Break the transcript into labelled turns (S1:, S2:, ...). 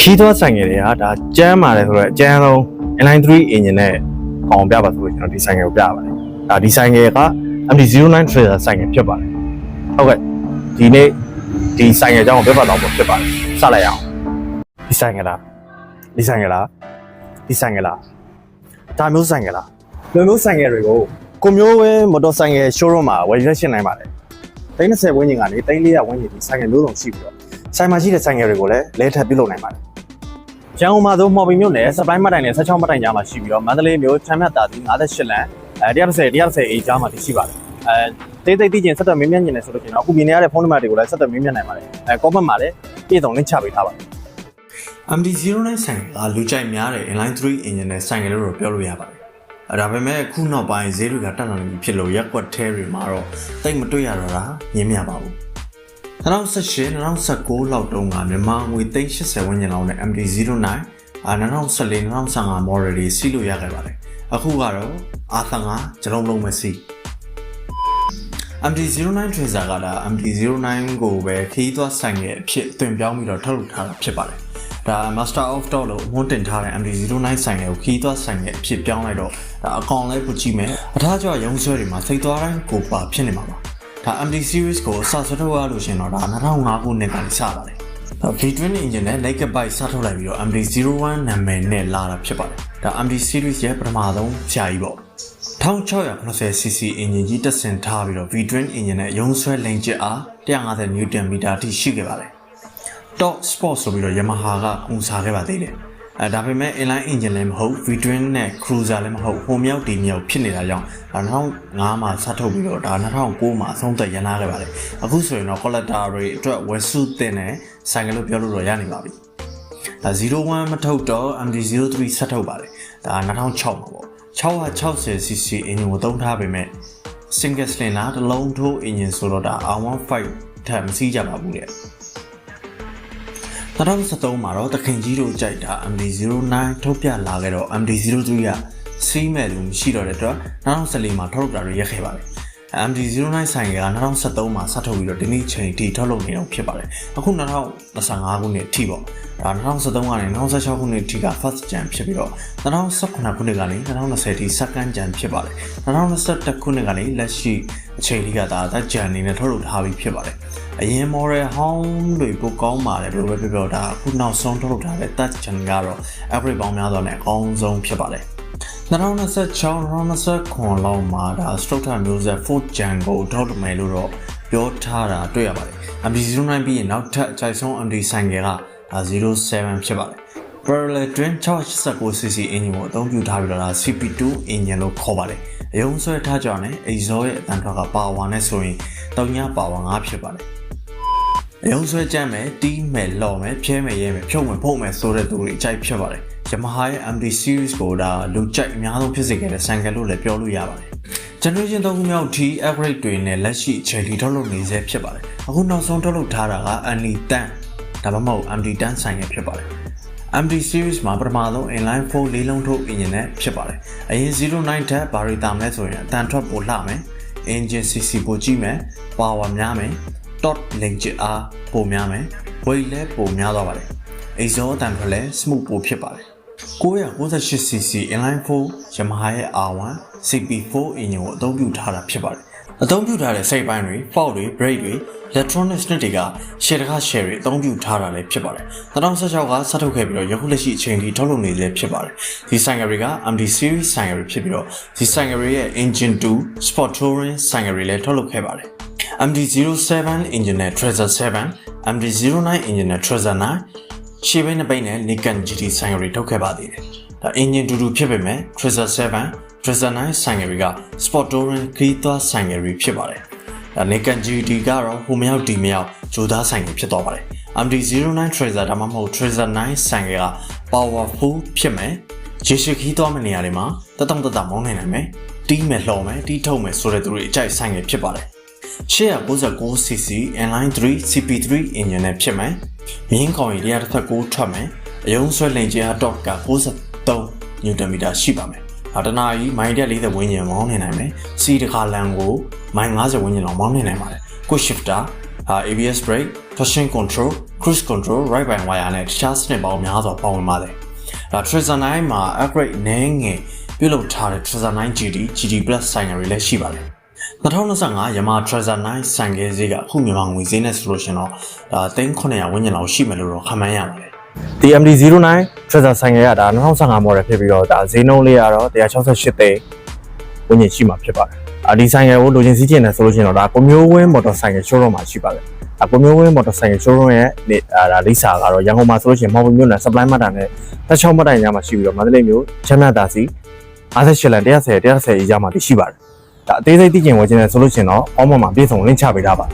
S1: ခီးသွားဆိုင်ငယ်တွေကဒါကျမ်းပါတယ်ဆိုတော့အကျမ်းဆုံး inline 3 engine နဲ့အောင်ပြပါဆိုလို့ကျွန်တော်ဒီဆိုင်ငယ်ကိုပြပါတယ်ဒါဒီဆိုင်ငယ်က MT09 Tracer ဆိုင်ငယ်ဖြစ်ပါတယ်ဟုတ်ကဲ့ဒီနေ့ဒီဆိုင်ငယ်အကြောင်းကိုပြပတ်တော့ဖြစ်ပါတယ်စလိုက်ရအောင်ဒီဆိုင်ငယ်လားဒီဆိုင်ငယ်လားဒီဆိုင်ငယ်လားဒါမျိုးဆိုင်ငယ်လားလူမျိုးဆိုင်ငယ်တွေကိုကိုမျိုးဝဲမော်တော်ဆိုင်ငယ် showroom မှာဝယ်ရရှင်းနိုင်ပါတယ်သိန်း30ဝန်းကျင်ကနေသိန်း400ဝန်းကျင်ဒီဆိုင်ငယ်မျိုးစုံရှိပြီးတော့ဆိုင်မှာရှိတဲ့ဆိုင်ငယ်တွေကိုလည်းလဲထပ်ပြုလုပ်နိုင်ပါတယ် ရန်ကုန်မှာဆိုမှော်ပင်မြို့နယ်စပိုင်းမတ်တိုင်နဲ့16မတ်တိုင်ကြားမှာရှိပြီးတော့မန္တလေးမြို့ချမ်းမြတ်တာစီ58လမ်းအဲ130 130အေကြားမှာတည်ရှိပါတယ်အဲတိတ်တိတ်သိကျင်ဆက်သွယ်မင်းမြတ်ညင်နေဆိုလို့ရှိရင်တော့အခုမြင်နေရတဲ့ဖုန်းနံပါတ်တွေကိုလည်းဆက်သွယ်မင်းမြတ်နိုင်ပါတယ်အဲ comment မှာလည်းပြည်စုံလင်းချပေးထားပါတယ်
S2: MD09 ဆိုင်ကလူကြိုက်များတဲ့ inline 3 engine နဲ့ဆိုင်ကလေးလို့ပြောလို့ရပါတယ်။အဲဒါပေမဲ့အခုနောက်ပိုင်းဈေးတွေကတက်လာနေပြီဖြစ်လို့ရက်ကွက်ထဲတွေမှာတော့တိတ်မတွေ့ရတော့တာညင်းမြပါဘူး။ 2018 2019လောက်တုန်းကမြန်မာငွေ380ဝန်းကျင်လောက်နဲ့ MD09 အာ2014 2015 model တွေစီးလို့ရခဲ့ပါတယ်။အခုကတော့ R35 ကျွန်တော်လုံးမစီး MD09 Tracer ကဒါ MD09 ကိုပဲခီးသွွားဆိုင်ရဲ့အဖြစ်အသွင်ပြောင်းပြီးတော့ထုတ်လုပ်ထားတာဖြစ်ပါတယ်။ဒါ Master of Top လို့အမွှန်းတင်ထားတဲ့ MD09 ဆိုင်ရဲ့ကိုခီးသွွားဆိုင်ရဲ့အဖြစ်ပြောင်းလိုက်တော့ဒါအကောင်လဲပူကြည့်မယ်။အထားကျော်ရုံဆွဲတွေမှာစိတ်သွားတိုင်းကိုပါဖြစ်နေမှာပါ။ ဒါ MD series ကိုစဆွဲထုတ်ရလို့ရှင်တော့ဒါ2005ခုနှစ်ကနေစပါတယ်။ဒါ V20 engine နဲ့ naked bike စထုတ်လိုက်ပြီးတော့ MD01 နာမည်နဲ့လာတာဖြစ်ပါတယ်။ဒါ MD series ရဲ့ပထမဆုံးဖြာကြီးပေါ့။ 1690cc အင်ဂျင်ကြီးတက်ဆင်ထားပြီးတော့ V-twin အင်ဂျင်နဲ့ရုံးဆွဲလိန်ကျစ်အား150 Newton meter အထိရှိခဲ့ပါတယ်။ Top Sport ဆိုပြီးတော့ Yamaha ကဦးစားခဲ့ပါသေးတယ်။ အဲဒါပေမဲ့ inline engine လည်းမဟုတ် V-twin နဲ့ cruiser လည်းမဟုတ်ဟိုမြောက်ဒီမြောက်ဖြစ်နေတာကြောင့်2005မှာစထုတ်ပြီးတော့ဒါ2009မှာအဆုံးသက်ရန်လာခဲ့ပါတယ်။အခုဆိုရင်တော့ collector တွေအတွက်ဝယ်စုတင်တဲ့ဆိုင်ကလို့ပြောလို့တော့ရနေပါပြီ။ဒါ01မထုတ်တော့ MD03 ဆက်ထုတ်ပါတယ်ဒါ2006မှာပေါ့ 660cc အင်ဂျင်ကိုသုံးထားပေမဲ့ single cylinder တစ်လုံးထိုးအင်ဂျင်ဆိုတော့ဒါ R15 ထပ်မစီးကြပါဘူးတဲ့ 2013မှာတော့တခင်ကြီးတို့ကြိုက်တာ MD09 ထုတ်ပြလာခဲ့တော့ MD03 ကစီးမဲ့လူမရှိတော့တဲ့အတွက်2014မှာထုတ်လုပ်တာတွေရက်ခဲ့ပါတယ် MD09 ဆိုင်က2013မှာစထုတ်ပြီးတော့ဒီနေ့ချိန်ထိထုတ်လုပ်နေတော့ဖြစ်ပါတယ်အခု2025ခုနှစ်အထိပေါ့ဒါ2013ကနေ2016ခုနှစ်အထိက first gen ဖြစ်ပြီးတော့2018ခုနှစ်ကနေ2020ထိ second gen ဖြစ်ပါတယ်2021ခုနှစ်ကနေလက်ရှိအချိန်လေးကဒါ third gen အနေနဲ့ထုတ်လုပ်ထားပြီးဖြစ်ပါတယ် အရင် model ဟောင်းတွေပိုကောင်းပါတယ်ဘယ်လိုပဲပြောပြောဒါအခုနောက်ဆုံးထုတ်လုပ်ထားတဲ့ third gen ကတော့ average ပေါင်းများစွာနဲ့အကောင်းဆုံးဖြစ်ပါတယ်2026-2029လောက်မှာဒါ structure မျိုးဆက် 4th gen ကိုထုတ်လုပ်မယ်လို့တော့ပြောထားတာတွေ့ရပါတယ် MD09 ပြီးရင်နောက်ထပ်အကြိုက်ဆုံး MD ဆိုင်ကယ်ကဒါ07ဖြစ်ပါတယ် parallel twin 689cc engine ကိုအသုံးပြုထားပြီးတော့ဒါ CP2 engine လို့ခေါ်ပါတယ်အယုံဆွဲထားကြတယ် exhaust ရဲ့အတန်ထွက်က power နဲ့ဆိုရင်တုံညာ power 5ဖြစ်ပါတယ် အယုံဆွဲကြမ်းမယ်တီးမယ်လော်မယ်ဖြဲမယ်ရဲမယ်ဖြုတ်မယ်ဖုတ်မယ်ဆိုတဲ့သူတွေအကြိုက်ဖြစ်ပါတယ် Yamaha ရဲ့ MD series ကိုဒါလူကြိုက်အများဆုံးဖြစ်စေခဲ့တဲ့ဆိုင်ကယ်လို့လည်းပြောလို့ရပါတယ် generation 3ခုမြောက် T upgrade တွေနဲ့လက်ရှိအချိန်ထိထုတ်လုပ်နေဆဲဖြစ်ပါတယ်အခုနောက်ဆုံးထုတ်လုပ်ထားတာက Anni 10ဒါမှမဟုတ် MD 10ဆိုင်ကယ်ဖြစ်ပါတယ် MD series မှာပထမဆုံး inline 4လေးလုံးထုတ် engine နဲ့ဖြစ်ပါတယ်။အရင်09ထက်ဘာတွေတာမလဲဆိုရင်အတန်ထွက်ပိုလှမယ်။ engine cc ပိုကြီးမယ်။ power များမယ်။ torque လိန်ကျအားပိုများမယ်။ weight လည်းပိုများသွားပါတယ်။ exhaust အတန်ထွက်လည်း smooth ပိုဖြစ်ပါတယ်။ 998cc inline 4 Yamaha ရဲ့ R1 CP4 engine ကိုအသုံးပြုထားတာဖြစ်ပါတယ်။အသုံးပြုထားတဲ့စိတ်ပိုင်းတွေ fault တွေ brake တွေ electronics နဲ့တွေက share တစ်ခါ share တွေအသုံးပြုထားတာလည်းဖြစ်ပါတယ်။2016ကစထုတ်ခဲ့ပြီးတော့ယခုလက်ရှိအချိန်ထိထုတ်လုပ်နေလည်းဖြစ်ပါတယ်။ဒီဆိုင်ကယ်တွေက MD series ဆိုင်ကယ်တွေဖြစ်ပြီးတော့ဒီဆိုင်ကယ်တွေရဲ့ engine 2 sport touring ဆိုင်ကယ်တွေလည်းထုတ်လုပ်ခဲ့ပါတယ်။ MD07 engine နဲ့ Tracer 7 MD09 engine နဲ့ Tracer 9ရှေ့ဘက်နှစ်ပိတ်နဲ့ Nikon GT ဆိုင်ကယ်တွေထုတ်ခဲ့ပါသေးတယ်။ဒါ engine တူတူဖြစ်ပေမဲ့ Tracer 7 Tracer 9ဆိုင်ကယ်တွေက sport touring ခရီးသွားဆိုင်ကယ်တွေဖြစ်ပါတယ်။ဒါ Nikon GT ကတော့ဟိုမရောက်ဒီမရောက်ဂျိုသားဆိုင်ကယ်ဖြစ်သွားပါတယ်။ MD09 Tracer ဒါမှမဟုတ် Tracer 9ဆိုင်ကယ်က powerful ဖြစ်မယ်။ရေရှည်ခီးသွားမယ့်နေရာတွေမှာတတောင့်တတမောင်းနိုင်နိုင်မယ်။တီးမယ်လှော်မယ်တီးထုတ်မယ်ဆိုတဲ့သူတွေအကြိုက်ဆိုင်ကယ်ဖြစ်ပါတယ်။ 896cc inline 3 CP3 engine နဲ့ဖြစ်မယ်။မြင်းကောင်ရီ136ထွက်မယ်။အယုံဆွဲလင်ကျအား torque က63 Newton meter ရှိပါမယ်။ဒါတနာကြီးမိုင်140ဝန်းကျင်မောင်းနေနိုင်မယ်။ C တစ်ခါလန်ကိုမိုင်90ဝန်းကျင်လောက်မောင်းနေနိုင်ပါတယ်။ Quick shifter အာ ABS brake traction control cruise control right by wire နဲ့တခြားစနစ်ပေါင်းများစွာပါဝင်ပါတယ်ဒါ Tracer 9မှာ upgrade နည်းငယ်ပြုလုပ်ထားတဲ့ Tracer 9 GT GT Plus ဆိုင်ငယ်တွေလည်းရှိပါတယ် 2025 Yamaha Tracer 9ဆိုင်ငယ်ဈေးကအခုမြန်မာငွေဈေးနဲ့ဆိုလို့ရှင်တော့ဒါ3900ဝန်းကျင်လောက်ရှိမယ်လို့တော့ခန့်မှန်းရပါတယ်
S1: ဒီ MD09 Tracer ဆိုင်ကယ်ကဒါ2015 model ဖြစ်ပြီးတော့ဒါဈေးနှုန်းလေးကတော့168သိန်းဝန်းကျင်ရှိမှာဖြစ်ပါတယ်။အာဒီဆိုင်ကယ်ကိုလိုချင်စီးကျင်တယ်ဆိုလို့ရှိရင်တော့ဒါကိုမျိုးဝင်း motorcycle showroom မှာရှိပါတယ်။အကိုမျိုးဝင်း motorcycle showroom ရဲ့နေအာဒါလိပ်စာကတော့ရန်ကုန်မှာဆိုလို့ရှိရင်မော်ဘီမြို့နယ် supply မှတ်တာနဲ့တက်ချောင်းမှတ်တိုင်ညမှာရှိပြီးတော့မန္တလေးမြို့ချမ်းမြသာစီ58လန်130 130အရာမှာတည်ရှိပါတယ်။ ဒါအသေးစိတ်သိကျင်ဝယ်ခြင်းနဲ့ဆိုလို့ရှိရင်တော့အောင်းမမှာပြေဆုံးလင့်ချပေးထားပါ